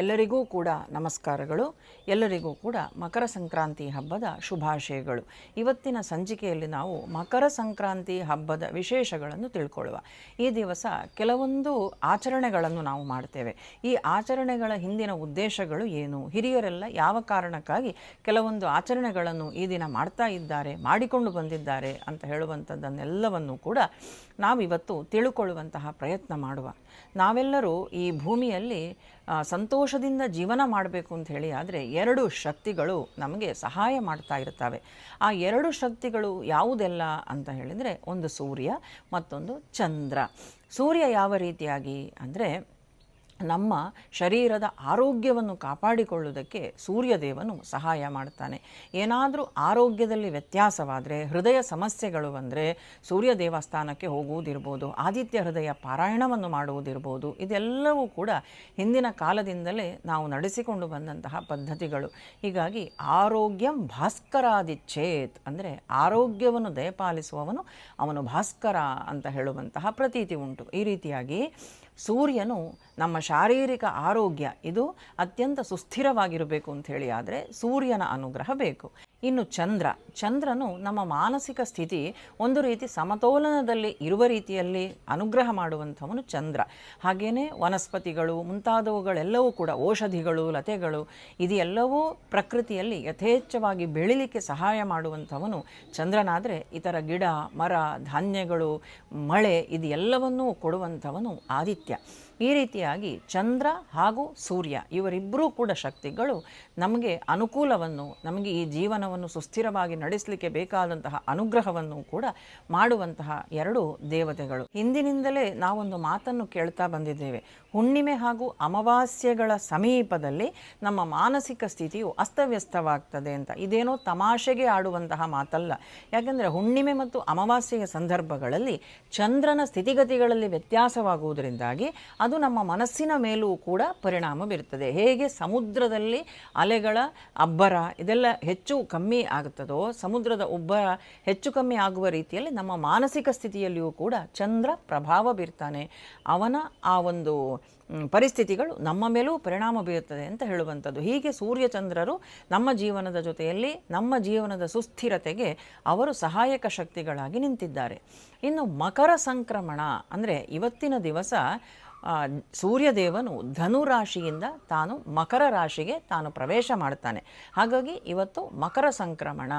ಎಲ್ಲರಿಗೂ ಕೂಡ ನಮಸ್ಕಾರಗಳು. ಎಲ್ಲರಿಗೂ ಕೂಡ ಮಕರ ಸಂಕ್ರಾಂತಿ ಹಬ್ಬದ ಶುಭಾಶಯಗಳು. ಇವತ್ತಿನ ಸಂಚಿಕೆಯಲ್ಲಿ ನಾವು ಮಕರ ಸಂಕ್ರಾಂತಿ ಹಬ್ಬದ ವಿಶೇಷಗಳನ್ನು ತಿಳ್ಕೊಳ್ಳುವ. ಈ ದಿವಸ ಕೆಲವೊಂದು ಆಚರಣೆಗಳನ್ನು ನಾವು ಮಾಡ್ತೇವೆ. ಈ ಆಚರಣೆಗಳ ಹಿಂದಿನ ಉದ್ದೇಶಗಳು ಏನು? ಹಿರಿಯರೆಲ್ಲ ಯಾವ ಕಾರಣಕ್ಕಾಗಿ ಕೆಲವೊಂದು ಆಚರಣೆಗಳನ್ನು ಈ ದಿನ ಮಾಡ್ತಾ ಇದ್ದಾರೆ, ಮಾಡಿಕೊಂಡು ಬಂದಿದ್ದಾರೆ ಅಂತ ಹೇಳುವಂಥದ್ದನ್ನೆಲ್ಲವನ್ನು ಕೂಡ ನಾವಿವತ್ತು ತಿಳುಕೊಳ್ಳುವಂತಹ ಪ್ರಯತ್ನ ಮಾಡುವ. ನಾವೆಲ್ಲರೂ ಈ ಭೂಮಿಯಲ್ಲಿ ಸಂತೋಷದಿಂದ ಜೀವನ ಮಾಡಬೇಕು ಅಂತ ಹೇಳಿ ಆದರೆ ಎರಡು ಶಕ್ತಿಗಳು ನಮಗೆ ಸಹಾಯ ಮಾಡ್ತಾ ಇರ್ತವೆ. ಆ ಎರಡು ಶಕ್ತಿಗಳು ಯಾವುದೆಲ್ಲ ಅಂತ ಹೇಳಿದರೆ ಒಂದು ಸೂರ್ಯ, ಮತ್ತೊಂದು ಚಂದ್ರ. ಸೂರ್ಯ ಯಾವ ರೀತಿಯಾಗಿ ಅಂದರೆ ನಮ್ಮ ಶರೀರದ ಆರೋಗ್ಯವನ್ನು ಕಾಪಾಡಿಕೊಳ್ಳುವುದಕ್ಕೆ ಸೂರ್ಯದೇವನು ಸಹಾಯ ಮಾಡ್ತಾನೆ. ಏನಾದರೂ ಆರೋಗ್ಯದಲ್ಲಿ ವ್ಯತ್ಯಾಸವಾದರೆ, ಹೃದಯ ಸಮಸ್ಯೆಗಳು ಬಂದರೆ ಸೂರ್ಯ ದೇವಸ್ಥಾನಕ್ಕೆ ಹೋಗುವುದಿರ್ಬೋದು, ಆದಿತ್ಯ ಹೃದಯ ಪಾರಾಯಣವನ್ನು ಮಾಡುವುದಿರ್ಬೋದು, ಇದೆಲ್ಲವೂ ಕೂಡ ಹಿಂದಿನ ಕಾಲದಿಂದಲೇ ನಾವು ನಡೆಸಿಕೊಂಡು ಬಂದಂತಹ ಪದ್ಧತಿಗಳು. ಹೀಗಾಗಿ ಆರೋಗ್ಯಂ ಭಾಸ್ಕರಾದಿಚ್ಛೇತ್ ಅಂದರೆ ಆರೋಗ್ಯವನ್ನು ದಯಪಾಲಿಸುವವನು ಅವನು ಭಾಸ್ಕರ ಅಂತ ಹೇಳುವಂತಹ ಪ್ರತೀತಿ ಉಂಟು. ಈ ರೀತಿಯಾಗಿ ಸೂರ್ಯನು ನಮ್ಮ ಶಾರೀರಿಕ ಆರೋಗ್ಯ ಇದು ಅತ್ಯಂತ ಸುಸ್ಥಿರವಾಗಿರಬೇಕು ಅಂತ ಹೇಳಿ ಆದರೆ ಸೂರ್ಯನ ಅನುಗ್ರಹ ಬೇಕು. ಇನ್ನು ಚಂದ್ರ. ಚಂದ್ರನು ನಮ್ಮ ಮಾನಸಿಕ ಸ್ಥಿತಿ ಒಂದು ರೀತಿ ಸಮತೋಲನದಲ್ಲಿ ಇರುವ ರೀತಿಯಲ್ಲಿ ಅನುಗ್ರಹ ಮಾಡುವಂಥವನು ಚಂದ್ರ. ಹಾಗೆಯೇ ವನಸ್ಪತಿಗಳು, ಮುಂತಾದವುಗಳೆಲ್ಲವೂ ಕೂಡ ಔಷಧಿಗಳು, ಲತೆಗಳು, ಇದೆಲ್ಲವೂ ಪ್ರಕೃತಿಯಲ್ಲಿ ಯಥೇಚ್ಛವಾಗಿ ಬೆಳಿಲಿಕ್ಕೆ ಸಹಾಯ ಮಾಡುವಂಥವನು ಚಂದ್ರನಾದರೆ ಇತರ ಗಿಡ, ಮರ, ಧಾನ್ಯಗಳು, ಮಳೆ, ಇದೆಲ್ಲವನ್ನೂ ಕೊಡುವಂಥವನು ಆದಿತ್ಯ. ಈ ರೀತಿಯಾಗಿ ಚಂದ್ರ ಹಾಗೂ ಸೂರ್ಯ ಇವರಿಬ್ಬರೂ ಕೂಡ ಶಕ್ತಿಗಳು ನಮಗೆ ಅನುಕೂಲವನ್ನು, ನಮಗೆ ಈ ಜೀವನವನ್ನು ಸುಸ್ಥಿರವಾಗಿ ನಡೆಸಲಿಕ್ಕೆ ಬೇಕಾದಂತಹ ಅನುಗ್ರಹವನ್ನು ಕೂಡ ಮಾಡುವಂತಹ ಎರಡು ದೇವತೆಗಳು. ಹಿಂದಿನಿಂದಲೇ ನಾವೊಂದು ಮಾತನ್ನು ಕೇಳ್ತಾ ಬಂದಿದ್ದೇವೆ. ಹುಣ್ಣಿಮೆ ಹಾಗೂ ಅಮಾವಾಸ್ಯೆಗಳ ಸಮೀಪದಲ್ಲಿ ನಮ್ಮ ಮಾನಸಿಕ ಸ್ಥಿತಿಯು ಅಸ್ತವ್ಯಸ್ತವಾಗ್ತದೆ ಅಂತ. ಇದೇನೋ ತಮಾಷೆಗೆ ಆಡುವಂತಹ ಮಾತಲ್ಲ. ಯಾಕೆಂದರೆ ಹುಣ್ಣಿಮೆ ಮತ್ತು ಅಮಾವಾಸ್ಯೆಯ ಸಂದರ್ಭಗಳಲ್ಲಿ ಚಂದ್ರನ ಸ್ಥಿತಿಗತಿಗಳಲ್ಲಿ ವ್ಯತ್ಯಾಸವಾಗುವುದರಿಂದಾಗಿ ಅದು ನಮ್ಮ ಮನಸ್ಸಿನ ಮೇಲೂ ಕೂಡ ಪರಿಣಾಮ ಬೀರುತ್ತದೆ. ಹೇಗೆ ಸಮುದ್ರದಲ್ಲಿ ಅಲೆಗಳ ಅಬ್ಬರ ಇದೆಲ್ಲ ಹೆಚ್ಚು ಕಮ್ಮಿ ಆಗುತ್ತದೋ, ಸಮುದ್ರದ ಉಬ್ಬರ ಹೆಚ್ಚು ಕಮ್ಮಿ ಆಗುವ ರೀತಿಯಲ್ಲಿ ನಮ್ಮ ಮಾನಸಿಕ ಸ್ಥಿತಿಯಲ್ಲಿಯೂ ಕೂಡ ಚಂದ್ರ ಪ್ರಭಾವ ಬೀರ್ತಾನೆ. ಅವನ ಆ ಒಂದು ಪರಿಸ್ಥಿತಿಗಳು ನಮ್ಮ ಮೇಲೂ ಪರಿಣಾಮ ಬೀರುತ್ತದೆ ಅಂತ ಹೇಳುವಂಥದ್ದು. ಹೀಗೆ ಸೂರ್ಯಚಂದ್ರರು ನಮ್ಮ ಜೀವನದ ಜೊತೆಯಲ್ಲಿ ನಮ್ಮ ಜೀವನದ ಸುಸ್ಥಿರತೆಗೆ ಅವರು ಸಹಾಯಕ ಶಕ್ತಿಗಳಾಗಿ ನಿಂತಿದ್ದಾರೆ. ಇನ್ನು ಮಕರ ಸಂಕ್ರಮಣ ಅಂದರೆ ಇವತ್ತಿನ ದಿವಸ ಸೂರ್ಯದೇವನು ಧನು ರಾಶಿಯಿಂದ ತಾನು ಮಕರ ರಾಶಿಗೆ ತಾನು ಪ್ರವೇಶ ಮಾಡ್ತಾನೆ. ಹಾಗಾಗಿ ಇವತ್ತು ಮಕರ ಸಂಕ್ರಮಣ.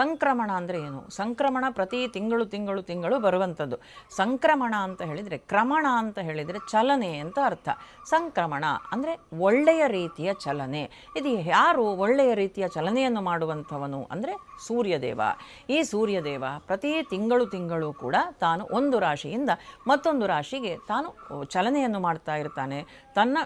ಸಂಕ್ರಮಣ ಅಂದರೆ ಏನು? ಸಂಕ್ರಮಣ ಪ್ರತಿ ತಿಂಗಳು ತಿಂಗಳು ತಿಂಗಳು ಬರುವಂಥದ್ದು. ಸಂಕ್ರಮಣ ಅಂತ ಹೇಳಿದರೆ ಕ್ರಮಣ ಅಂತ ಹೇಳಿದರೆ ಚಲನೆ ಅಂತ ಅರ್ಥ. ಸಂಕ್ರಮಣ ಅಂದರೆ ಒಳ್ಳೆಯ ರೀತಿಯ ಚಲನೆ. ಇದು ಯಾರು ಒಳ್ಳೆಯ ರೀತಿಯ ಚಲನೆಯನ್ನು ಮಾಡುವಂಥವನು ಅಂದರೆ ಸೂರ್ಯದೇವ. ಈ ಸೂರ್ಯದೇವ ಪ್ರತಿ ತಿಂಗಳು ತಿಂಗಳು ಕೂಡ ತಾನು ಒಂದು ರಾಶಿಯಿಂದ ಮತ್ತೊಂದು ರಾಶಿಗೆ ತಾನು ಚಲನೆಯನ್ನು ಮಾಡ್ತಾ ಇರ್ತಾನೆ. ತನ್ನ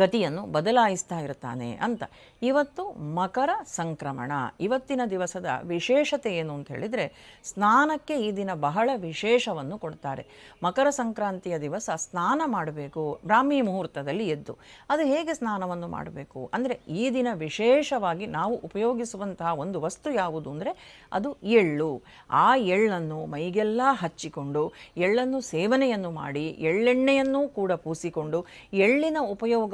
ಗತಿಯನ್ನು ಬದಲಾಯಿಸ್ತಾ ಇರ್ತಾನೆ ಅಂತ. ಇವತ್ತು ಮಕರ ಸಂಕ್ರಮಣ, ಇವತ್ತಿನ ದಿವಸದ ವಿಶೇಷತೆ ಏನು ಅಂತ ಹೇಳಿದರೆ ಸ್ನಾನಕ್ಕೆ ಈ ದಿನ ಬಹಳ ವಿಶೇಷವನ್ನು ಕೊಡ್ತಾರೆ. ಮಕರ ಸಂಕ್ರಾಂತಿಯ ದಿವಸ ಸ್ನಾನ ಮಾಡಬೇಕು, ಬ್ರಾಹ್ಮಿ ಮುಹೂರ್ತದಲ್ಲಿ ಎದ್ದು ಅದು ಹೇಗೆ ಸ್ನಾನವನ್ನು ಮಾಡಬೇಕು? ಅಂದರೆ ಈ ದಿನ ವಿಶೇಷವಾಗಿ ನಾವು ಉಪಯೋಗಿಸುವಂತಹ ಒಂದು ವಸ್ತು ಯಾವುದು ಅಂದರೆ ಅದು ಎಳ್ಳು. ಆ ಎಳ್ಳನ್ನು ಮೈಗೆಲ್ಲ ಹಚ್ಚಿಕೊಂಡು ಎಳ್ಳನ್ನು ಸೇವನೆಯನ್ನು ಮಾಡಿ, ಎಳ್ಳೆಣ್ಣೆಯನ್ನು ಕೂಡ ಪೂಸಿಕೊಂಡು ಎಳ್ಳಿನ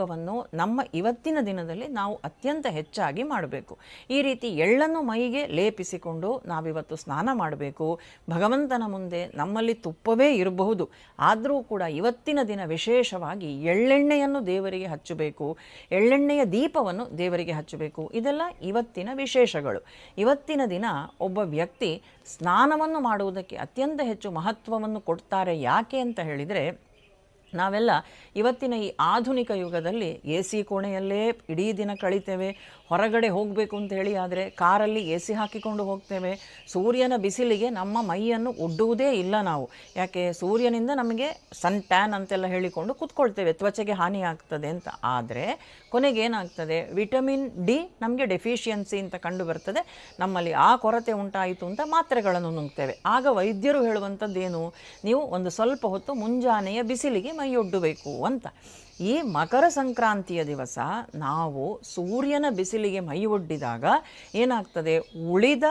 ಉಪಯೋಗವನ್ನು ನಮ್ಮ ಇವತ್ತಿನ ದಿನದಲ್ಲಿ ನಾವು ಅತ್ಯಂತ ಹೆಚ್ಚಾಗಿ ಮಾಡಬೇಕು. ಈ ರೀತಿ ಎಳ್ಳನ್ನು ಮೈಗೆ ಲೇಪಿಸಿಕೊಂಡು ನಾವಿವತ್ತು ಸ್ನಾನ ಮಾಡಬೇಕು. ಭಗವಂತನ ಮುಂದೆ ನಮ್ಮಲ್ಲಿ ತುಪ್ಪವೇ ಇರಬಹುದು. ಆದರೂ ಕೂಡ ಇವತ್ತಿನ ದಿನ ವಿಶೇಷವಾಗಿ ಎಳ್ಳೆಣ್ಣೆಯನ್ನು ದೇವರಿಗೆ ಹಚ್ಚಬೇಕು. ಎಳ್ಳೆಣ್ಣೆಯ ದೀಪವನ್ನು ದೇವರಿಗೆ ಹಚ್ಚಬೇಕು. ಇದೆಲ್ಲ ಇವತ್ತಿನ ವಿಶೇಷಗಳು. ಇವತ್ತಿನ ದಿನ ಒಬ್ಬ ವ್ಯಕ್ತಿ ಸ್ನಾನವನ್ನು ಮಾಡುವುದಕ್ಕೆ ಅತ್ಯಂತ ಹೆಚ್ಚು ಮಹತ್ವವನ್ನು ಕೊಡ್ತಾರೆ ಯಾಕೆ ಅಂತ ಹೇಳಿದರೆ ನಾವೆಲ್ಲ ಇವತ್ತಿನ ಈ ಆಧುನಿಕ ಯುಗದಲ್ಲಿ ಎ ಸಿ ಕೋಣೆಯಲ್ಲೇ ಇಡೀ ದಿನ ಕಳಿತೇವೆ. ಹೊರಗಡೆ ಹೋಗಬೇಕು ಅಂತ ಹೇಳಿ ಆದರೆ ಕಾರಲ್ಲಿ ಎ ಸಿ ಹಾಕಿಕೊಂಡು ಹೋಗ್ತೇವೆ. ಸೂರ್ಯನ ಬಿಸಿಲಿಗೆ ನಮ್ಮ ಮೈಯನ್ನು ಒಡ್ಡುವುದೇ ಇಲ್ಲ ನಾವು. ಯಾಕೆ? ಸೂರ್ಯನಿಂದ ನಮಗೆ ಸನ್ ಟ್ಯಾನ್ ಅಂತೆಲ್ಲ ಹೇಳಿಕೊಂಡು ಕೂತ್ಕೊಳ್ತೇವೆ. ತ್ವಚೆಗೆ ಹಾನಿ ಆಗ್ತದೆ ಅಂತ. ಆದರೆ ಕೊನೆಗೆ ಏನಾಗ್ತದೆ? ವಿಟಮಿನ್ ಡಿ ನಮಗೆ ಡೆಫಿಷಿಯನ್ಸಿ ಅಂತ ಕಂಡು ಬರ್ತದೆ ನಮ್ಮಲ್ಲಿ ಆ ಕೊರತೆ ಉಂಟಾಯಿತು ಅಂತ ಮಾತ್ರೆಗಳನ್ನು ನುಂಗ್ತೇವೆ. ಆಗ ವೈದ್ಯರು ಹೇಳುವಂಥದ್ದೇನು ನೀವು ಒಂದು ಸ್ವಲ್ಪ ಹೊತ್ತು ಮುಂಜಾನೆಯ ಬಿಸಿಲಿಗೆ ಮೈಯೊಡ್ಡಬೇಕು ಅಂತ. ಈ ಮಕರ ಸಂಕ್ರಾಂತಿಯ ದಿವಸ ನಾವು ಸೂರ್ಯನ ಬಿಸಿಲಿಗೆ ಮೈ ಒಡ್ಡಿದಾಗ ಏನಾಗ್ತದೆ? ಉಳಿದ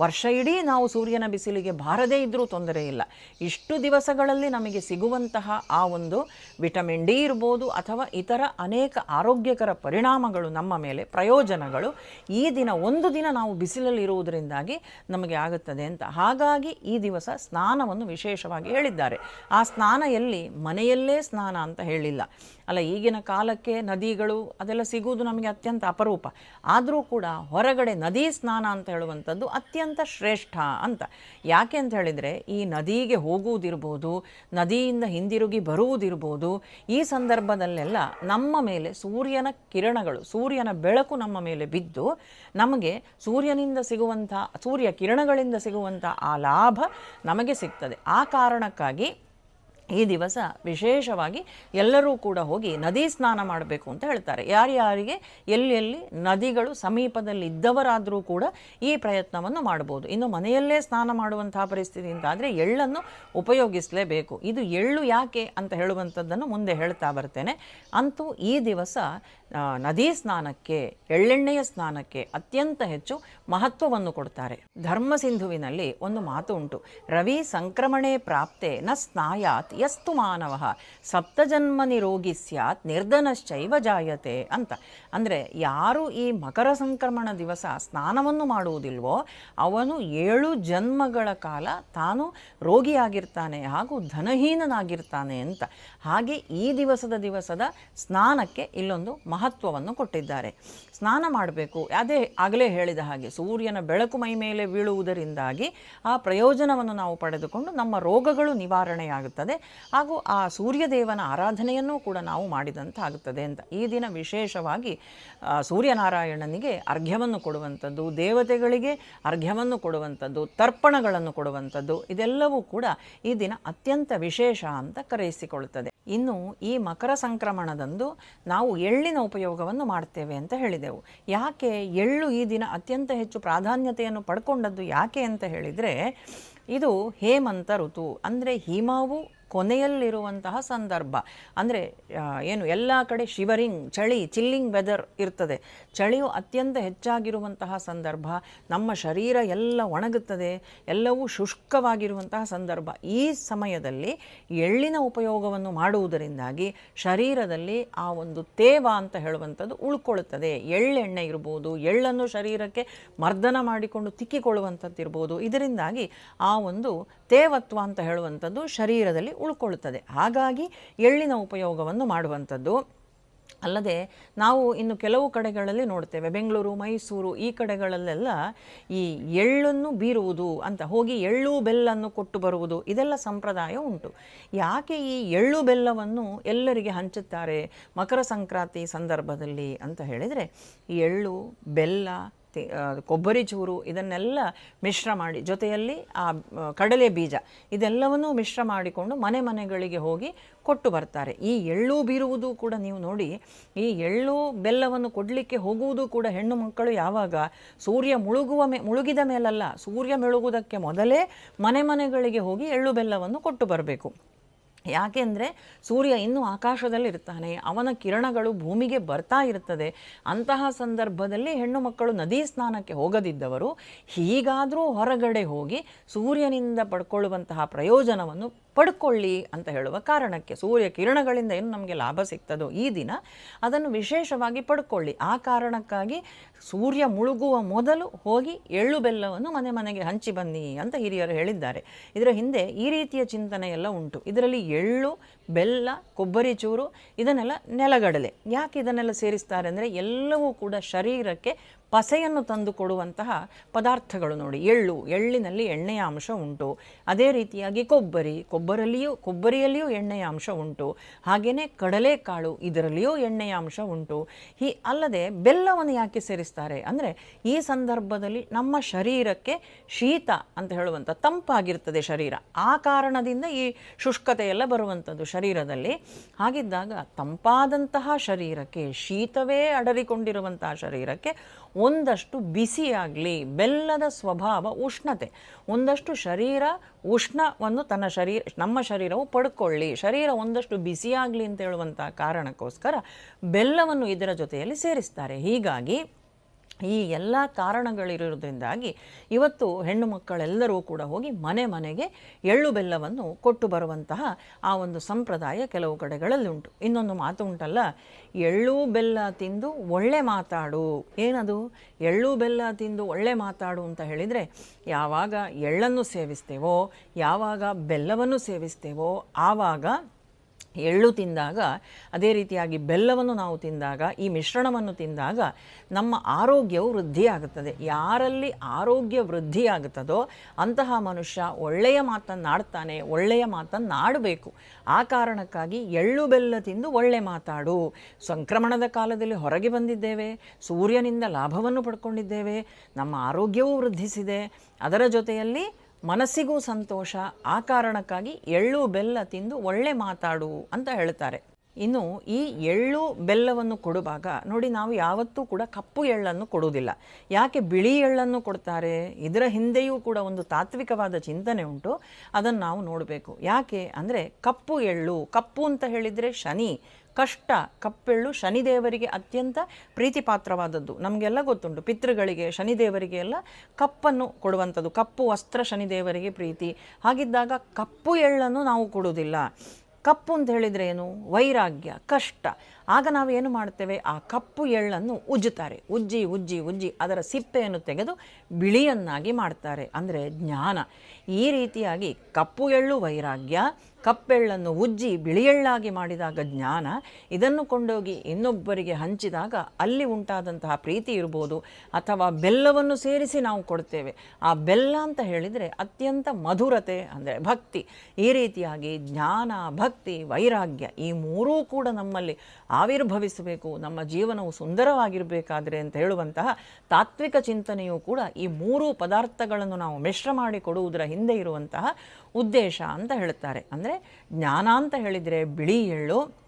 ವರ್ಷ ಇಡೀ ನಾವು ಸೂರ್ಯನ ಬಿಸಿಲಿಗೆ ಬಾರದೇ ಇದ್ದರೂ ತೊಂದರೆ ಇಲ್ಲ. ಇಷ್ಟು ದಿವಸಗಳಲ್ಲಿ ನಮಗೆ ಸಿಗುವಂತಹ ಆ ಒಂದು ವಿಟಮಿನ್ ಡಿ ಇರ್ಬೋದು ಅಥವಾ ಇತರ ಅನೇಕ ಆರೋಗ್ಯಕರ ಪರಿಣಾಮಗಳು ನಮ್ಮ ಮೇಲೆ, ಪ್ರಯೋಜನಗಳು ಈ ದಿನ ಒಂದು ದಿನ ನಾವು ಬಿಸಿಲಲ್ಲಿ ಇರುವುದರಿಂದಾಗಿ ನಮಗೆ ಆಗುತ್ತದೆ ಅಂತ. ಹಾಗಾಗಿ ಈ ದಿವಸ ಸ್ನಾನವನ್ನು ವಿಶೇಷವಾಗಿ ಹೇಳಿದ್ದಾರೆ. ಆ ಸ್ನಾನ ಎಲ್ಲಿ? ಮನೆಯಲ್ಲೇ ಸ್ನಾನ ಅಂತ ಹೇಳಿಲ್ಲ. ಅಲ್ಲ, ಈಗಿನ ಕಾಲಕ್ಕೆ ನದಿಗಳು ಅದೆಲ್ಲ ಸಿಗುವುದು ನಮಗೆ ಅತ್ಯಂತ ಅಪರೂಪ. ಆದರೂ ಕೂಡ ಹೊರಗಡೆ ನದಿ ಸ್ನಾನ ಅಂತ ಹೇಳುವಂಥದ್ದು ಅತ್ಯಂತ ಶ್ರೇಷ್ಠ ಅಂತ. ಯಾಕೆ ಅಂತ ಹೇಳಿದರೆ ಈ ನದಿಗೆ ಹೋಗುವುದಿರ್ಬೋದು, ನದಿಯಿಂದ ಹಿಂದಿರುಗಿ ಬರುವುದಿರ್ಬೋದು, ಈ ಸಂದರ್ಭದಲ್ಲೆಲ್ಲ ನಮ್ಮ ಮೇಲೆ ಸೂರ್ಯನ ಕಿರಣಗಳು, ಸೂರ್ಯನ ಬೆಳಕು ನಮ್ಮ ಮೇಲೆ ಬಿದ್ದು ನಮಗೆ ಸೂರ್ಯನಿಂದ ಸಿಗುವಂಥ, ಸೂರ್ಯ ಕಿರಣಗಳಿಂದ ಸಿಗುವಂಥ ಆ ಲಾಭ ನಮಗೆ ಸಿಗ್ತದೆ. ಆ ಕಾರಣಕ್ಕಾಗಿ ಈ ದಿವಸ ವಿಶೇಷವಾಗಿ ಎಲ್ಲರೂ ಕೂಡ ಹೋಗಿ ನದಿ ಸ್ನಾನ ಮಾಡಬೇಕು ಅಂತ ಹೇಳ್ತಾರೆ. ಯಾರ್ಯಾರಿಗೆ? ಎಲ್ಲೆಲ್ಲಿ ನದಿಗಳು ಸಮೀಪದಲ್ಲಿ ಇದ್ದವರಾದರೂ ಕೂಡ ಈ ಪ್ರಯತ್ನವನ್ನು ಮಾಡ್ಬೋದು ಇನ್ನು ಮನೆಯಲ್ಲೇ ಸ್ನಾನ ಮಾಡುವಂತಹ ಪರಿಸ್ಥಿತಿ ಅಂತಾದರೆ ಎಳ್ಳನ್ನು ಉಪಯೋಗಿಸಲೇಬೇಕು. ಇದು ಎಳ್ಳು ಯಾಕೆ ಅಂತ ಹೇಳುವಂಥದ್ದನ್ನು ಮುಂದೆ ಹೇಳ್ತಾ ಬರ್ತೇನೆ. ಅಂತೂ ಈ ದಿವಸ ನದಿ ಸ್ನಾನಕ್ಕೆ, ಎಳ್ಳೆಣ್ಣೆಯ ಸ್ನಾನಕ್ಕೆ ಅತ್ಯಂತ ಹೆಚ್ಚು ಮಹತ್ವವನ್ನು ಕೊಡ್ತಾರೆ. ಧರ್ಮಸಿಂಧುವಿನಲ್ಲಿ ಒಂದು ಮಾತು ಉಂಟು. ರವಿ ಸಂಕ್ರಮಣೆ ಪ್ರಾಪ್ತೆ ನ ಸ್ನಾಯಾತ್ ಯಸ್ತು ಮಾನವ. ಸಪ್ತಜನ್ಮ ನಿರೋಗಿ ಸ್ಯಾತ್, ನಿರ್ಧನಶ್ಚೈವ ಜಾಯತೆ ಅಂತ. ಅಂದರೆ ಯಾರು ಈ ಮಕರ ಸಂಕ್ರಮಣ ದಿವಸ ಸ್ನಾನವನ್ನು ಮಾಡುವುದಿಲ್ವೋ, ಅವನು ಏಳು ಜನ್ಮಗಳ ಕಾಲ ತಾನು ರೋಗಿಯಾಗಿರ್ತಾನೆ ಹಾಗೂ ಧನಹೀನನಾಗಿರ್ತಾನೆ ಅಂತ. ಹಾಗೆ ಈ ದಿವಸದ ದಿವಸದ ಸ್ನಾನಕ್ಕೆ ಇಲ್ಲೊಂದು ಮಹತ್ವವನ್ನು ಕೊಟ್ಟಿದ್ದಾರೆ. ಸ್ನಾನ ಮಾಡಬೇಕು. ಅದೇ ಆಗಲೇ ಹೇಳಿದ ಹಾಗೆ ಸೂರ್ಯನ ಬೆಳಕು ಮೈ ಮೇಲೆ ಬೀಳುವುದರಿಂದಾಗಿ ಆ ಪ್ರಯೋಜನವನ್ನು ನಾವು ಪಡೆದುಕೊಂಡು ನಮ್ಮ ರೋಗಗಳು ನಿವಾರಣೆಯಾಗುತ್ತದೆ. ಹಾಗೂ ಆ ಸೂರ್ಯದೇವನ ಆರಾಧನೆಯನ್ನು ಕೂಡ ನಾವು ಮಾಡಿದಂತಾಗುತ್ತದೆ ಅಂತ. ಈ ದಿನ ವಿಶೇಷವಾಗಿ ಸೂರ್ಯನಾರಾಯಣನಿಗೆ ಅರ್ಘ್ಯವನ್ನು ಕೊಡುವಂಥದ್ದು, ದೇವತೆಗಳಿಗೆ ಅರ್ಘ್ಯವನ್ನು ಕೊಡುವಂಥದ್ದು, ತರ್ಪಣಗಳನ್ನು ಕೊಡುವಂಥದ್ದು, ಇದೆಲ್ಲವೂ ಕೂಡ ಈ ದಿನ ಅತ್ಯಂತ ವಿಶೇಷ ಅಂತ ಕರೆಯಿಸಿಕೊಳ್ಳುತ್ತದೆ. ಇನ್ನು ಈ ಮಕರ ಸಂಕ್ರಮಣದಂದು ನಾವು ಎಳ್ಳಿನ ಉಪಯೋಗವನ್ನು ಮಾಡ್ತೇವೆ ಅಂತ ಹೇಳಿದೆವು. ಯಾಕೆ ಎಳ್ಳು ಈ ದಿನ ಅತ್ಯಂತ ಹೆಚ್ಚು ಪ್ರಾಧಾನ್ಯತೆಯನ್ನು ಪಡ್ಕೊಂಡದ್ದು ಯಾಕೆ ಅಂತ ಹೇಳಿದರೆ, ಇದು ಹೇಮಂತ ಋತು, ಅಂದರೆ ಹಿಮವು ಕೊನೆಯಲ್ಲಿರುವಂತಹ ಸಂದರ್ಭ. ಅಂದರೆ ಏನು, ಎಲ್ಲ ಕಡೆ ಶಿವರಿಂಗ್, ಚಳಿ, ಚಿಲ್ಲಿಂಗ್ ವೆದರ್ ಇರ್ತದೆ. ಚಳಿಯು ಅತ್ಯಂತ ಹೆಚ್ಚಾಗಿರುವಂತಹ ಸಂದರ್ಭ. ನಮ್ಮ ಶರೀರ ಎಲ್ಲ ಒಣಗುತ್ತದೆ. ಎಲ್ಲವೂ ಶುಷ್ಕವಾಗಿರುವಂತಹ ಸಂದರ್ಭ. ಈ ಸಮಯದಲ್ಲಿ ಎಳ್ಳಿನ ಉಪಯೋಗವನ್ನು ಮಾಡುವುದರಿಂದಾಗಿ ಶರೀರದಲ್ಲಿ ಆ ಒಂದು ತೇವ ಅಂತ ಹೇಳುವಂಥದ್ದು ಉಳ್ಕೊಳ್ಳುತ್ತದೆ. ಎಳ್ಳೆಣ್ಣೆ ಇರ್ಬೋದು, ಎಳ್ಳನ್ನು ಶರೀರಕ್ಕೆ ಮರ್ದನ ಮಾಡಿಕೊಂಡು ತಿಕ್ಕಿಕೊಳ್ಳುವಂಥದ್ದು ಇರ್ಬೋದು ಇದರಿಂದಾಗಿ ಆ ಒಂದು ತೇವತ್ವ ಅಂತ ಹೇಳುವಂಥದ್ದು ಶರೀರದಲ್ಲಿ ಉಳ್ಕೊಳ್ಳುತ್ತದೆ. ಹಾಗಾಗಿ ಎಳ್ಳಿನ ಉಪಯೋಗವನ್ನು ಮಾಡುವಂಥದ್ದು. ಅಲ್ಲದೆ ನಾವು ಇನ್ನು ಕೆಲವು ಕಡೆಗಳಲ್ಲಿ ನೋಡ್ತೇವೆ ಬೆಂಗಳೂರು, ಮೈಸೂರು ಈ ಕಡೆಗಳಲ್ಲೆಲ್ಲ ಈ ಎಳ್ಳನ್ನು ಬೀರುವುದು ಅಂತ, ಹೋಗಿ ಎಳ್ಳು ಬೆಲ್ಲನ್ನು ಕೊಟ್ಟು ಬರುವುದು, ಇದೆಲ್ಲ ಸಂಪ್ರದಾಯ ಉಂಟು. ಯಾಕೆ ಈ ಎಳ್ಳು ಬೆಲ್ಲವನ್ನು ಎಲ್ಲರಿಗೆ ಹಂಚುತ್ತಾರೆ ಮಕರ ಸಂಕ್ರಾಂತಿ ಸಂದರ್ಭದಲ್ಲಿ ಅಂತ ಹೇಳಿದರೆ ಎಳ್ಳು, ಬೆಲ್ಲ ತೆ- ಆ, ಕೊಬ್ಬರಿ ಚೂರು ಇದನ್ನೆಲ್ಲ ಮಿಶ್ರ ಮಾಡಿ ಜೊತೆಯಲ್ಲಿ ಆ, ಕಡಲೆ ಬೀಜ ಇದೆಲ್ಲವನ್ನೂ ಮಿಶ್ರ ಮಾಡಿಕೊಂಡು ಮನೆ ಮನೆಗಳಿಗೆ ಹೋಗಿ ಕೊಟ್ಟು ಬರ್ತಾರೆ. ಈ ಎಳ್ಳು ಬೀರುವುದು ಕೂಡ ನೀವು ನೋಡಿ ಈ ಎಳ್ಳು ಬೆಲ್ಲವನ್ನು ಕೊಡಲಿಕ್ಕೆ ಹೋಗುವುದು ಕೂಡ ಹೆಣ್ಣು ಮಕ್ಕಳು ಯಾವಾಗ ಸೂರ್ಯ ಮುಳುಗುವ ಮೇ ಮುಳುಗಿದ ಮೇಲಲ್ಲ ಸೂರ್ಯ ಮುಳುಗುವುದಕ್ಕೆ ಮೊದಲೇ ಮನೆ ಮನೆಗಳಿಗೆ ಹೋಗಿ ಎಳ್ಳು ಬೆಲ್ಲವನ್ನು ಕೊಟ್ಟು ಬರಬೇಕು. ಯಾಕೆಂದರೆ ಸೂರ್ಯ ಇನ್ನೂ ಆಕಾಶದಲ್ಲಿ ಇರ್ತಾನೆ ಅವನ ಕಿರಣಗಳು ಭೂಮಿಗೆ ಬರ್ತಾ ಇರ್ತದೆ. ಅಂತಹ ಸಂದರ್ಭದಲ್ಲಿ ಹೆಣ್ಣು ಮಕ್ಕಳು ನದಿ ಸ್ನಾನಕ್ಕೆ ಹೋಗದಿದ್ದವರು, ಹೀಗಾದರೂ ಹೊರಗಡೆ ಹೋಗಿ ಸೂರ್ಯನಿಂದ ಪಡ್ಕೊಳ್ಳುವಂತಹ ಪ್ರಯೋಜನವನ್ನು ಪಡ್ಕೊಳ್ಳಿ ಅಂತ ಹೇಳುವ ಕಾರಣಕ್ಕೆ ಸೂರ್ಯ ಕಿರಣಗಳಿಂದ ಏನು ನಮಗೆ ಲಾಭ ಸಿಗ್ತದೋ ಈ ದಿನ ಅದನ್ನು ವಿಶೇಷವಾಗಿ ಪಡ್ಕೊಳ್ಳಿ. ಆ ಕಾರಣಕ್ಕಾಗಿ ಸೂರ್ಯ ಮುಳುಗುವ ಮೊದಲು ಹೋಗಿ ಎಳ್ಳು ಬೆಲ್ಲವನ್ನು ಮನೆ ಮನೆಗೆ ಹಂಚಿ ಬನ್ನಿ ಅಂತ ಹಿರಿಯರು ಹೇಳಿದ್ದಾರೆ. ಇದರ ಹಿಂದೆ ಈ ರೀತಿಯ ಚಿಂತನೆ ಎಲ್ಲ ಉಂಟು. ಇದರಲ್ಲಿ ಎಳ್ಳು ಬೆಲ್ಲ, ಕೊಬ್ಬರಿ ಚೂರು, ಇದನ್ನೆಲ್ಲ ನೆಲಗಡಲೆ. ಯಾಕೆ ಇದನ್ನೆಲ್ಲ ಸೇರಿಸ್ತಾರೆ ಅಂದರೆ ಎಲ್ಲವೂ ಕೂಡ ಶರೀರಕ್ಕೆ ಪಸೆಯನ್ನು ತಂದು ಕೊಡುವಂತಹ ಪದಾರ್ಥಗಳು ನೋಡಿ. ಎಳ್ಳು, ಎಳ್ಳಿನಲ್ಲಿ ಎಣ್ಣೆಯ ಅಂಶ ಉಂಟು. ಅದೇ ರೀತಿಯಾಗಿ ಕೊಬ್ಬರಿ, ಕೊಬ್ಬರಲ್ಲಿಯೂ, ಕೊಬ್ಬರಿಯಲ್ಲಿಯೂ ಎಣ್ಣೆಯ ಅಂಶ ಉಂಟು. ಹಾಗೆಯೇ ಕಡಲೆಕಾಳು, ಇದರಲ್ಲಿಯೂ ಎಣ್ಣೆಯ ಅಂಶ ಉಂಟು. ಹೀ, ಅಲ್ಲದೆ ಬೆಲ್ಲವನ್ನು ಯಾಕೆ ಸೇರಿಸ್ತಾರೆ ಅಂದರೆ ಈ ಸಂದರ್ಭದಲ್ಲಿ ನಮ್ಮ ಶರೀರಕ್ಕೆ ಶೀತ ಅಂತ ಹೇಳುವಂಥ ತಂಪಾಗಿರ್ತದೆ ಶರೀರ. ಆ ಕಾರಣದಿಂದ ಈ ಶುಷ್ಕತೆ ಎಲ್ಲ ಬರುವಂಥದ್ದು ಶರೀರದಲ್ಲಿ ಹಾಗಿದ್ದಾಗ ತಂಪಾದಂತಹ ಶರೀರಕ್ಕೆ, ಶೀತವೇ ಅಡರಿಕೊಂಡಿರುವಂತಹ ಶರೀರಕ್ಕೆ ಒಂದಷ್ಟು ಬಿಸಿಯಾಗಲಿ, ಬೆಲ್ಲದ ಸ್ವಭಾವ ಉಷ್ಣತೆ. ಒಂದಷ್ಟು ಶರೀರ ಉಷ್ಣವನ್ನು ತನ್ನ ಶರೀರ, ನಮ್ಮ ಶರೀರವು ಪಡ್ಕೊಳ್ಳಿ. ಶರೀರ ಒಂದಷ್ಟು ಬಿಸಿಯಾಗಲಿ ಅಂತ ಹೇಳುವಂಥ ಕಾರಣಕ್ಕೋಸ್ಕರ ಬೆಲ್ಲವನ್ನು ಇದರ ಜೊತೆಯಲ್ಲಿ ಸೇರಿಸ್ತಾರೆ. ಹೀಗಾಗಿ ಈ ಎಲ್ಲ ಕಾರಣಗಳಿರೋದ್ರಿಂದಾಗಿ ಇವತ್ತು ಹೆಣ್ಣು ಮಕ್ಕಳೆಲ್ಲರೂ ಕೂಡ ಹೋಗಿ ಮನೆ ಮನೆಗೆ ಎಳ್ಳು ಬೆಲ್ಲವನ್ನು ಕೊಟ್ಟು ಬರುವಂತಹ ಆ ಒಂದು ಸಂಪ್ರದಾಯ ಕೆಲವು ಕಡೆಗಳಲ್ಲಿ ಉಂಟು. ಇನ್ನೊಂದು ಮಾತು ಉಂಟಲ್ಲ, ಎಳ್ಳು ಬೆಲ್ಲ ತಿಂದು ಒಳ್ಳೆ ಮಾತಾಡು. ಏನದು? ಎಳ್ಳು ಬೆಲ್ಲ ತಿಂದು ಒಳ್ಳೆ ಮಾತಾಡು ಅಂತ ಹೇಳಿದರೆ ಯಾವಾಗ ಎಳ್ಳನ್ನು ಸೇವಿಸ್ತೇವೋ, ಯಾವಾಗ ಬೆಲ್ಲವನ್ನು ಸೇವಿಸ್ತೇವೋ, ಆವಾಗ ಎಳ್ಳು ತಿಂದಾಗ, ಅದೇ ರೀತಿಯಾಗಿ ಬೆಲ್ಲವನ್ನು ನಾವು ತಿಂದಾಗ, ಈ ಮಿಶ್ರಣವನ್ನು ತಿಂದಾಗ ನಮ್ಮ ಆರೋಗ್ಯವು ವೃದ್ಧಿಯಾಗುತ್ತದೆ. ಯಾರಲ್ಲಿ ಆರೋಗ್ಯ ವೃದ್ಧಿಯಾಗುತ್ತದೋ ಅಂತಹ ಮನುಷ್ಯ ಒಳ್ಳೆಯ ಮಾತನ್ನಾಡ್ತಾನೆ ಒಳ್ಳೆಯ ಮಾತನ್ನಾಡಬೇಕು ಆ ಕಾರಣಕ್ಕಾಗಿ ಎಳ್ಳು ಬೆಲ್ಲ ತಿಂದು ಒಳ್ಳೆ ಮಾತಾಡು. ಸಂಕ್ರಮಣದ ಕಾಲದಲ್ಲಿ ಹೊರಗೆ ಬಂದಿದ್ದೇವೆ, ಸೂರ್ಯನಿಂದ ಲಾಭವನ್ನು ಪಡ್ಕೊಂಡಿದ್ದೇವೆ, ನಮ್ಮ ಆರೋಗ್ಯವೂ ವೃದ್ಧಿಸಿದೆ. ಅದರ ಜೊತೆಯಲ್ಲಿ ಮನಸ್ಸಿಗೂ ಸಂತೋಷ, ಆ ಕಾರಣಕ್ಕಾಗಿ ಎಳ್ಳು ಬೆಲ್ಲ ತಿಂದು ಒಳ್ಳೆ ಮಾತಾಡು ಅಂತ ಹೇಳ್ತಾರೆ. ಇನ್ನು ಈ ಎಳ್ಳು ಬೆಲ್ಲವನ್ನು ಕೊಡುವಾಗ ನೋಡಿ ನಾವು ಯಾವತ್ತೂ ಕೂಡ ಕಪ್ಪು ಎಳ್ಳನ್ನು ಕೊಡುವುದಿಲ್ಲ. ಯಾಕೆ ಬಿಳಿ ಎಳ್ಳನ್ನು ಕೊಡ್ತಾರೆ? ಇದರ ಹಿಂದೆಯೂ ಕೂಡ ಒಂದು ತಾತ್ವಿಕವಾದ ಚಿಂತನೆ ಉಂಟು. ಅದನ್ನು ನಾವು ನೋಡಬೇಕು. ಯಾಕೆ? ಅಂದರೆ ಕಪ್ಪು ಎಳ್ಳು, ಕಪ್ಪು ಅಂತ ಹೇಳಿದರೆ ಶನಿ ಕಷ್ಟ, ಕಪ್ಪೆಳ್ಳು ಶನಿದೇವರಿಗೆ ಅತ್ಯಂತ ಪ್ರೀತಿಪಾತ್ರವಾದದ್ದು. ನಮಗೆಲ್ಲ ಗೊತ್ತುಂಟು. ಪಿತೃಗಳಿಗೆ, ಶನಿದೇವರಿಗೆ ಎಲ್ಲ ಕಪ್ಪನ್ನು ಕೊಡುವಂಥದ್ದು. ಕಪ್ಪು ವಸ್ತ್ರ ಶನಿದೇವರಿಗೆ ಪ್ರೀತಿ. ಹಾಗಿದ್ದಾಗ ಕಪ್ಪು ಎಳ್ಳನ್ನು ನಾವು ಕೊಡುವುದಿಲ್ಲ. ಕಪ್ಪು ಅಂತ ಹೇಳಿದರೆ ಏನು? ವೈರಾಗ್ಯ, ಕಷ್ಟ. ಆಗ ನಾವು ಏನು ಮಾಡ್ತೇವೆ? ಆ ಕಪ್ಪು ಎಳ್ಳನ್ನು ಉಜ್ಜುತ್ತಾರೆ. ಉಜ್ಜಿ ಉಜ್ಜಿ ಉಜ್ಜಿ ಅದರ ಸಿಪ್ಪೆಯನ್ನು ತೆಗೆದು ಬಿಳಿಯನ್ನಾಗಿ ಮಾಡ್ತಾರೆ. ಅಂದರೆ ಜ್ಞಾನ. ಈ ರೀತಿಯಾಗಿ ಕಪ್ಪು ಎಳ್ಳು ವೈರಾಗ್ಯ ಕಪ್ಪೆಳ್ಳನ್ನು ಉಜ್ಜಿ ಬಿಳಿಯಳ್ಳಾಗಿ ಮಾಡಿದಾಗ ಜ್ಞಾನ, ಇದನ್ನು ಕೊಂಡೋಗಿ ಇನ್ನೊಬ್ಬರಿಗೆ ಹಂಚಿದಾಗ ಅಲ್ಲಿ ಉಂಟಾದಂತಹ ಪ್ರೀತಿ ಇರ್ಬೋದು ಅಥವಾ ಬೆಲ್ಲವನ್ನು ಸೇರಿಸಿ ನಾವು ಕೊಡ್ತೇವೆ. ಆ ಬೆಲ್ಲ ಅಂತ ಹೇಳಿದರೆ ಅತ್ಯಂತ ಮಧುರತೆ ಅಂದರೆ ಭಕ್ತಿ. ಈ ರೀತಿಯಾಗಿ ಜ್ಞಾನ, ಭಕ್ತಿ, ವೈರಾಗ್ಯ ಈ ಮೂರೂ ಕೂಡ ನಮ್ಮಲ್ಲಿ ಆವಿರ್ಭವಿಸಬೇಕು. ನಮ್ಮ ಜೀವನವು ಸುಂದರವಾಗಿರಬೇಕಾದ್ರೆ ಅಂತ ಹೇಳುವಂತಹ ತಾತ್ವಿಕ ಚಿಂತನೆಯು ಕೂಡ ಈ ಮೂರು ಪದಾರ್ಥಗಳನ್ನು ನಾವು ಮಿಶ್ರ ಮಾಡಿ ಕೊಡುವುದರ ಹಿಂದೆ ಇರುವಂತಹ ಉದ್ದೇಶ ಅಂತ ಹೇಳುತ್ತಾರೆ. ಅಂದರೆ ಜ್ಞಾನ ಅಂತ ಹೇಳಿದರೆ ಬಿಳಿ ಎಳ್ಳು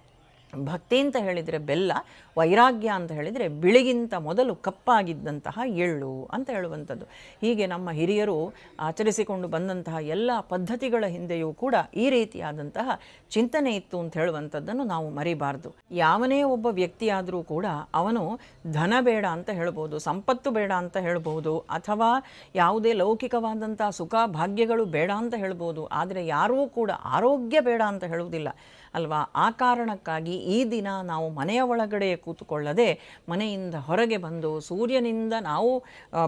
ಭಕ್ತಿ ಅಂತ ಹೇಳಿದರೆ ಬೆಲ್ಲ, ವೈರಾಗ್ಯ ಅಂತ ಹೇಳಿದರೆ ಬಿಳಿಗಿಂತ ಮೊದಲು ಕಪ್ಪಾಗಿದ್ದಂತಹ ಎಳ್ಳು ಅಂತ ಹೇಳುವಂಥದ್ದು. ಹೀಗೆ ನಮ್ಮ ಹಿರಿಯರು ಆಚರಿಸಿಕೊಂಡು ಬಂದಂತಹ ಎಲ್ಲ ಪದ್ಧತಿಗಳ ಹಿಂದೆಯೂ ಕೂಡ ಈ ರೀತಿಯಾದಂತಹ ಚಿಂತನೆ ಇತ್ತು ಅಂತ ಹೇಳುವಂಥದ್ದನ್ನು ನಾವು ಮರಿಬಾರ್ದು. ಯಾವನೇ ಒಬ್ಬ ವ್ಯಕ್ತಿಯಾದರೂ ಕೂಡ ಅವನು ಧನ ಬೇಡ ಅಂತ ಹೇಳ್ಬೋದು, ಸಂಪತ್ತು ಬೇಡ ಅಂತ ಹೇಳ್ಬೋದು, ಅಥವಾ ಯಾವುದೇ ಲೌಕಿಕವಾದಂಥ ಸುಖ, ಭಾಗ್ಯಗಳು ಬೇಡ ಅಂತ ಹೇಳ್ಬೋದು, ಆದರೆ ಯಾರೂ ಕೂಡ ಆರೋಗ್ಯ ಬೇಡ ಅಂತ ಹೇಳುವುದಿಲ್ಲ. ಅಲ್ವಾ? ಆ ಕಾರಣಕ್ಕಾಗಿ ಈ ದಿನ ನಾವು ಮನೆಯ ಒಳಗಡೆ ಕೂತುಕೊಳ್ಳದೆ ಮನೆಯಿಂದ ಹೊರಗೆ ಬಂದು ಸೂರ್ಯನಿಂದ ನಾವು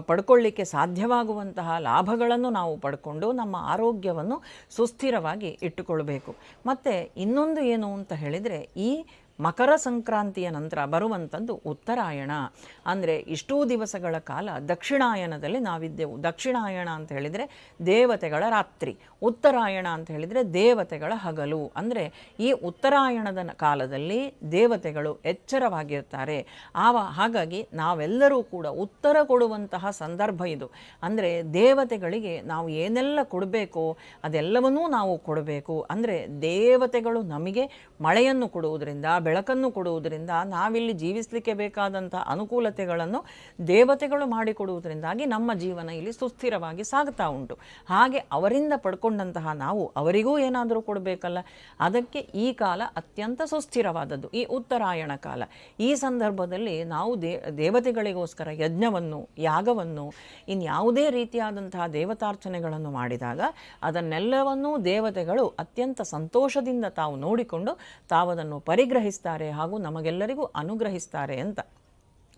ಪಡ್ಕೊಳ್ಳಿಕ್ಕೆ ಸಾಧ್ಯವಾಗುವಂತಹ ಲಾಭಗಳನ್ನು ನಾವು ಪಡ್ಕೊಂಡು ನಮ್ಮ ಆರೋಗ್ಯವನ್ನು ಸುಸ್ಥಿರವಾಗಿ ಇಟ್ಟುಕೊಳ್ಬೇಕು. ಮತ್ತು ಇನ್ನೊಂದು ಏನು ಅಂತ ಹೇಳಿದರೆ ಈ ಮಕರ ಸಂಕ್ರಾಂತಿಯ ನಂತರ ಬರುವಂಥದ್ದು ಉತ್ತರಾಯಣ. ಅಂದರೆ ಇಷ್ಟೂ ದಿವಸಗಳ ಕಾಲ ದಕ್ಷಿಣಾಯನದಲ್ಲಿ ನಾವಿದ್ದೆವು. ದಕ್ಷಿಣಾಯಣ ಅಂತ ಹೇಳಿದರೆ ದೇವತೆಗಳ ರಾತ್ರಿ. ಉತ್ತರಾಯಣ ಅಂತ ಹೇಳಿದರೆ ದೇವತೆಗಳ ಹಗಲು. ಅಂದರೆ ಈ ಉತ್ತರಾಯಣದ ಕಾಲದಲ್ಲಿ ದೇವತೆಗಳು ಎಚ್ಚರವಾಗಿರ್ತಾರೆ. ಆವ ಹಾಗಾಗಿ ನಾವೆಲ್ಲರೂ ಕೂಡ ಉತ್ತರ ಕೊಡುವಂತಹ ಸಂದರ್ಭ ಇದು. ಅಂದರೆ ದೇವತೆಗಳಿಗೆ ನಾವು ಏನೆಲ್ಲ ಕೊಡಬೇಕು ಅದೆಲ್ಲವನ್ನೂ ನಾವು ಕೊಡಬೇಕು. ಅಂದರೆ ದೇವತೆಗಳು ನಮಗೆ ಮಳೆಯನ್ನು ಕೊಡುವುದರಿಂದ ಬೆಳಕನ್ನು ಕೊಡುವುದರಿಂದ ನಾವಿಲ್ಲಿ ಜೀವಿಸಲಿಕ್ಕೆ ಬೇಕಾದಂಥ ಅನುಕೂಲತೆಗಳನ್ನು ದೇವತೆಗಳು ಮಾಡಿಕೊಡುವುದರಿಂದಾಗಿ ನಮ್ಮ ಜೀವನ ಇಲ್ಲಿ ಸುಸ್ಥಿರವಾಗಿ ಸಾಗ್ತಾ ಉಂಟು. ಹಾಗೆ ಅವರಿಂದ ಪಡ್ಕೊಂಡಂತಹ ನಾವು ಅವರಿಗೂ ಏನಾದರೂ ಕೊಡಬೇಕಲ್ಲ? ಅದಕ್ಕೆ ಈ ಕಾಲ ಅತ್ಯಂತ ಸುಸ್ಥಿರವಾದದ್ದು. ಈ ಉತ್ತರಾಯಣ ಕಾಲ. ಈ ಸಂದರ್ಭದಲ್ಲಿ ನಾವು ದೇ, ದೇವತೆಗಳಿಗೋಸ್ಕರ ಯಜ್ಞವನ್ನು, ಯಾಗವನ್ನು, ಇನ್ಯಾವುದೇ ರೀತಿಯಾದಂತಹ ದೇವತಾರ್ಚನೆಗಳನ್ನು ಮಾಡಿದಾಗ ಅದನ್ನೆಲ್ಲವನ್ನೂ ದೇವತೆಗಳು ಅತ್ಯಂತ ಸಂತೋಷದಿಂದ ತಾವು ನೋಡಿಕೊಂಡು ತಾವದನ್ನು ಪರಿಗ್ರಹಿಸ್ತಾರೆ ಹಾಗೂ ನಮಗೆಲ್ಲರಿಗೂ ಅನುಗ್ರಹಿಸ್ತಾರೆ ಅಂತ.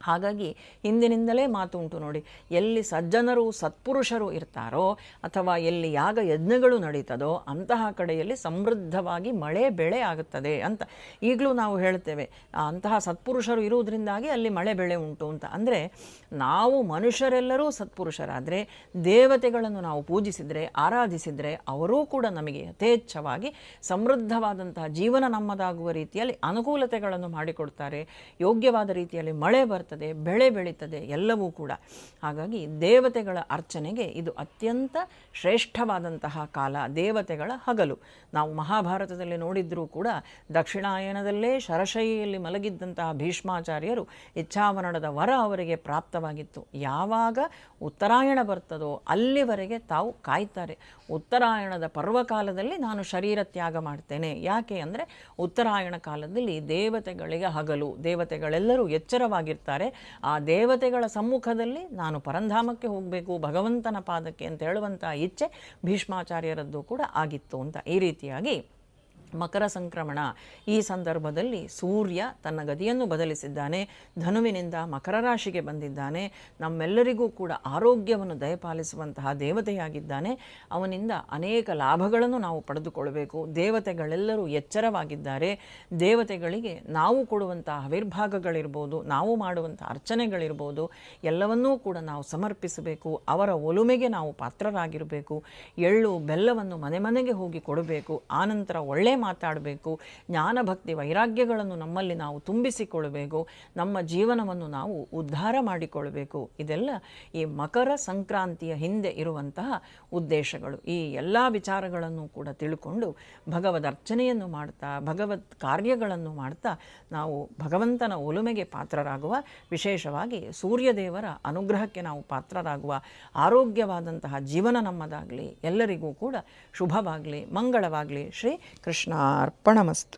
ಹಾಗಾಗಿ ಹಿಂದಿನಿಂದಲೇ ಮಾತು ಉಂಟು ನೋಡಿ. ಎಲ್ಲಿ ಸಜ್ಜನರು ಸತ್ಪುರುಷರು ಇರ್ತಾರೋ ಅಥವಾ ಎಲ್ಲಿ ಯಾಗ ಯಜ್ಞಗಳು ನಡೀತದೋ ಅಂತಹ ಕಡೆಯಲ್ಲಿ ಸಮೃದ್ಧವಾಗಿ ಮಳೆ ಬೆಳೆ ಆಗುತ್ತದೆ ಅಂತ ಈಗಲೂ ನಾವು ಹೇಳ್ತೇವೆ. ಅಂತಹ ಸತ್ಪುರುಷರು ಇರುವುದರಿಂದಾಗಿ ಅಲ್ಲಿ ಮಳೆ ಬೆಳೆ ಉಂಟು ಅಂತ. ಅಂದರೆ ನಾವು ಮನುಷ್ಯರೆಲ್ಲರೂ ಸತ್ಪುರುಷರಾದರೆ ದೇವತೆಗಳನ್ನು ನಾವು ಪೂಜಿಸಿದರೆ, ಆರಾಧಿಸಿದರೆ ಅವರೂ ಕೂಡ ನಮಗೆ ಯಥೇಚ್ಛವಾಗಿ ಸಮೃದ್ಧವಾದಂತಹ ಜೀವನ ನಮ್ಮದಾಗುವ ರೀತಿಯಲ್ಲಿ ಅನುಕೂಲತೆಗಳನ್ನು ಮಾಡಿಕೊಡ್ತಾರೆ. ಯೋಗ್ಯವಾದ ರೀತಿಯಲ್ಲಿ ಮಳೆ ಬರ್ತದೆ ಬೆಳೆ ಬೆಳೀತದೆ ಎಲ್ಲವೂ ಕೂಡ. ಹಾಗಾಗಿ ದೇವತೆಗಳ ಅರ್ಚನೆಗೆ ಇದು ಅತ್ಯಂತ ಶ್ರೇಷ್ಠವಾದಂತಹ ಕಾಲ, ದೇವತೆಗಳ ಹಗಲು. ನಾವು ಮಹಾಭಾರತದಲ್ಲಿ ನೋಡಿದ್ರೂ ಕೂಡ ದಕ್ಷಿಣಾಯನದಲ್ಲೇ ಶರಶೈಯಲ್ಲಿ ಮಲಗಿದ್ದಂತಹ ಭೀಷ್ಮಾಚಾರ್ಯರು ಇಚ್ಛಾವರಣದ ವರ ಅವರಿಗೆ ಪ್ರಾಪ್ತವಾಗಿತ್ತು. ಯಾವಾಗ ಉತ್ತರಾಯಣ ಬರ್ತದೋ ಅಲ್ಲಿವರೆಗೆ ತಾವು ಕಾಯ್ತಾರೆ. ಉತ್ತರಾಯಣದ ಪರ್ವಕಾಲದಲ್ಲಿ ನಾನು ಶರೀರ ತ್ಯಾಗ ಮಾಡ್ತೇನೆ. ಯಾಕೆ ಅಂದರೆ ಉತ್ತರಾಯಣ ಕಾಲದಲ್ಲಿ ದೇವತೆಗಳಿಗೆ ಹಗಲು, ದೇವತೆಗಳೆಲ್ಲರೂ ಎಚ್ಚರವಾಗಿರ್ತಾರೆ. ಹೇಳ್ತಾರೆ ಆ ದೇವತೆಗಳ ಸಮ್ಮುಖದಲ್ಲಿ ನಾನು ಪರಂಧಾಮಕ್ಕೆ ಹೋಗಬೇಕು, ಭಗವಂತನ ಪಾದಕ್ಕೆ ಅಂತ ಹೇಳುವಂಥ ಇಚ್ಛೆ ಭೀಷ್ಮಾಚಾರ್ಯರದ್ದು ಕೂಡ ಆಗಿತ್ತು ಅಂತ ಈ ರೀತಿಯಾಗಿ ಮಕರ ಸಂಕ್ರಮಣ. ಈ ಸಂದರ್ಭದಲ್ಲಿ ಸೂರ್ಯ ತನ್ನ ಗತಿಯನ್ನು ಬದಲಿಸಿದ್ದಾನೆ. ಧನುವಿನಿಂದ ಮಕರ ರಾಶಿಗೆ ಬಂದಿದ್ದಾನೆ. ನಮ್ಮೆಲ್ಲರಿಗೂ ಕೂಡ ಆರೋಗ್ಯವನ್ನು ದಯಪಾಲಿಸುವಂತಹ ದೇವತೆಯಾಗಿದ್ದಾನೆ. ಅವನಿಂದ ಅನೇಕ ಲಾಭಗಳನ್ನು ನಾವು ಪಡೆದುಕೊಳ್ಳಬೇಕು. ದೇವತೆಗಳೆಲ್ಲರೂ ಎಚ್ಚರವಾಗಿದ್ದಾರೆ. ದೇವತೆಗಳಿಗೆ ನಾವು ಕೊಡುವಂಥ ಆವಿರ್ಭಾಗಗಳಿರ್ಬೋದು ನಾವು ಮಾಡುವಂಥ ಅರ್ಚನೆಗಳಿರ್ಬೋದು, ಎಲ್ಲವನ್ನೂ ಕೂಡ ನಾವು ಸಮರ್ಪಿಸಬೇಕು. ಅವರ ಒಲುಮೆಗೆ ನಾವು ಪಾತ್ರರಾಗಿರಬೇಕು. ಎಳ್ಳು ಬೆಲ್ಲವನ್ನು ಮನೆ ಮನೆಗೆ ಹೋಗಿ ಕೊಡಬೇಕು. ಆನಂತರ ಒಳ್ಳೆ ಮಾತಾಡಬೇಕು. ಜ್ಞಾನಭಕ್ತಿ ವೈರಾಗ್ಯಗಳನ್ನು ನಮ್ಮಲ್ಲಿ ನಾವು ತುಂಬಿಸಿಕೊಳ್ಳಬೇಕು. ನಮ್ಮ ಜೀವನವನ್ನು ನಾವು ಉದ್ಧಾರ ಮಾಡಿಕೊಳ್ಳಬೇಕು. ಇದೆಲ್ಲ ಈ ಮಕರ ಸಂಕ್ರಾಂತಿಯ ಹಿಂದೆ ಇರುವಂತಹ ಉದ್ದೇಶಗಳು. ಈ ಎಲ್ಲ ವಿಚಾರಗಳನ್ನು ಕೂಡ ತಿಳ್ಕೊಂಡು ಭಗವದ್ ಅರ್ಚನೆಯನ್ನು ಮಾಡ್ತಾ ಭಗವತ್ ಕಾರ್ಯಗಳನ್ನು ಮಾಡ್ತಾ ನಾವು ಭಗವಂತನ ಒಲುಮೆಗೆ ಪಾತ್ರರಾಗುವ, ವಿಶೇಷವಾಗಿ ಸೂರ್ಯದೇವರ ಅನುಗ್ರಹಕ್ಕೆ ನಾವು ಪಾತ್ರರಾಗುವ ಆರೋಗ್ಯವಾದಂತಹ ಜೀವನ ನಮ್ಮದಾಗಲಿ ಎಲ್ಲರಿಗೂ ಕೂಡ ಶುಭವಾಗಲಿ, ಮಂಗಳವಾಗಲಿ. ಶ್ರೀ ಕೃಷ್ಣ कृष्णार्पणमस्तु